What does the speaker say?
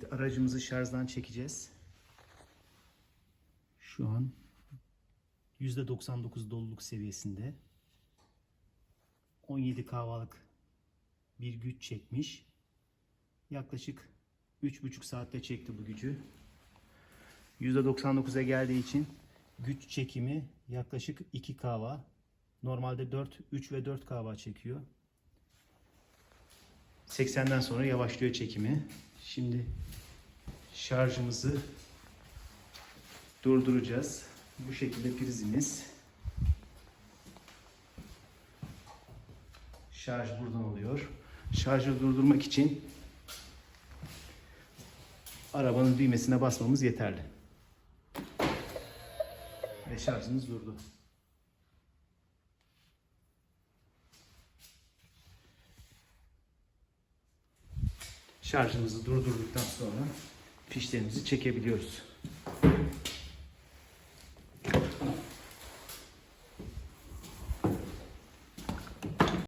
Evet aracımızı şarjdan çekeceğiz. Şu an %99 doluluk seviyesinde. 17 kahvalık bir güç çekmiş. Yaklaşık 3,5 saatte çekti bu gücü. %99'a geldiği için güç çekimi yaklaşık 2 kahva. Normalde 4, 3 ve 4 kahva çekiyor. 80'den sonra yavaşlıyor çekimi. Şimdi şarjımızı durduracağız. Bu şekilde prizimiz. Şarj buradan oluyor. Şarjı durdurmak için arabanın düğmesine basmamız yeterli. Ve şarjımız durdu. Şarjımızı durdurduktan sonra fişlerimizi çekebiliyoruz.